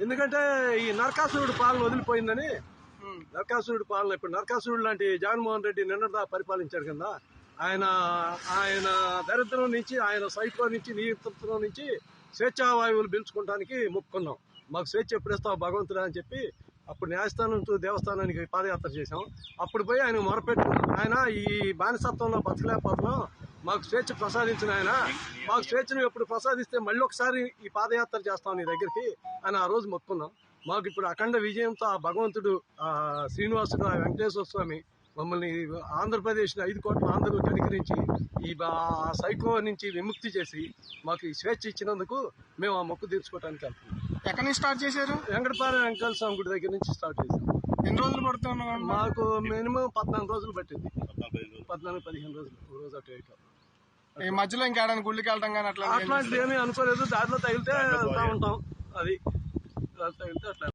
ఎందుకంటే ఈ నరకాసురుడు పాలన వదిలిపోయిందని నరకాసురుడు పాలన ఇప్పుడు నరకాసురుడు లాంటి జగన్మోహన్ రెడ్డి నిన్నదా పరిపాలించాడు కదా. ఆయన ఆయన దరిద్రం నుంచి ఆయన సైట్లో నుంచి నియంత్రణలో నుంచి స్వేచ్ఛావాయువులు పీల్చుకోవడానికి మొక్కుకున్నాం. మాకు స్వేచ్ఛ ప్రస్తావ భగవంతుడు భగవంతుడా అని చెప్పి అప్పుడు న్యాయస్థానం దేవస్థానానికి పాదయాత్ర చేశాం. అప్పుడు పోయి ఆయన మొరపెట్టుకున్నాం ఆయన ఈ బానిసత్వంలో బతకలేకపోతున్నాం. మాకు స్వేచ్ఛ ప్రసాదించిన ఆయన. మాకు స్వేచ్ఛను ఎప్పుడు ప్రసాదిస్తే మళ్ళీ ఒకసారి ఈ పాదయాత్ర చేస్తాం నీ దగ్గరికి అని ఆ రోజు మొక్కున్నాం. మాకు ఇప్పుడు అఖండ విజయంతో ఆ భగవంతుడు ఆ శ్రీనివాసుడు ఆ వెంకటేశ్వర స్వామి మమ్మల్ని ఆంధ్రప్రదేశ్ ఐదు కోట్ల ఆంధ్రులు కనికరించి ఈ సైకో నుంచి విముక్తి చేసి మాకు ఈ స్వేచ్ఛ ఇచ్చినందుకు మేము ఆ మొక్కు తీర్చుకోవడానికి వెళ్తున్నాం. ఎక్కడి నుంచి స్టార్ట్ చేశారు? వెంకటపాలెం వెంకటేశ్వర స్వామి గుడి దగ్గర నుంచి స్టార్ట్ చేసాం ఎన్ని రోజులు పడుతున్నాం మాకు మినిమం పద్నాలుగు రోజులు పట్టింది. పద్నాలుగు పదిహేను రోజులు రోజు అటు ఈ మధ్యలో ఇంకేడాని గుళ్ళకి వెళ్ళడం కానీ అట్లా అట్లాంటిది ఏమీ అనుకోలేదు. దారిలో తగిలితే ఉంటాం. అది తగిలితే అట్లా